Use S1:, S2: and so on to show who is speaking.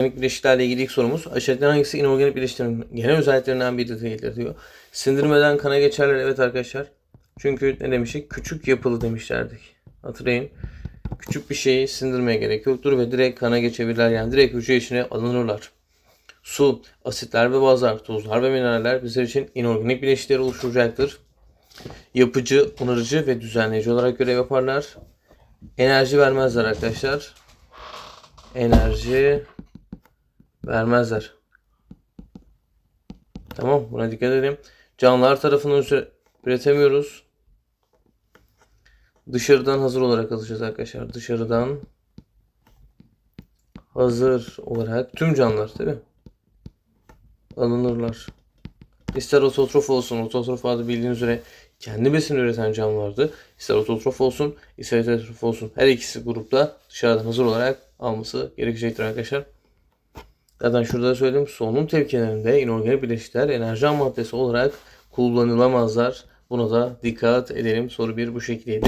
S1: İnorganik bileşiklerle ilgili ilk sorumuz. Aşağıdakilerden hangisi inorganik bileşiklerin genel özelliklerinden biri değildir diyor. Sindirmeden kana geçerler evet arkadaşlar. Çünkü ne demiştik? Küçük yapılı demişlerdik. Hatırlayın. Küçük bir şeyi sindirmeye gerek yoktur ve direkt kana geçebilirler. Yani direkt hücre içine alınırlar. Su, asitler ve bazlar, tuzlar ve mineraller bizler için inorganik bileşikleri oluşturacaktır. Yapıcı, onarıcı ve düzenleyici olarak görev yaparlar. Enerji vermezler arkadaşlar. Enerji vermezler. Tamam buna dikkat edelim. Canlılar tarafından üre- üretemiyoruz. Dışarıdan hazır olarak alacağız arkadaşlar. Dışarıdan hazır olarak tüm canlılar mi? Alınırlar. İster ototrof olsun. Ototrof adı bildiğiniz üzere kendi besin üreten canlılardı. İster ototrof olsun, ister heterotrof olsun. Her ikisi grupta dışarıdan hazır olarak alması gerekecektir arkadaşlar. Zaten şurada da söyledim. Solunum tepkilerinde inorganik bileşikler enerji maddesi olarak kullanılamazlar. Buna da dikkat edelim. Soru 1 bu şekildeydi.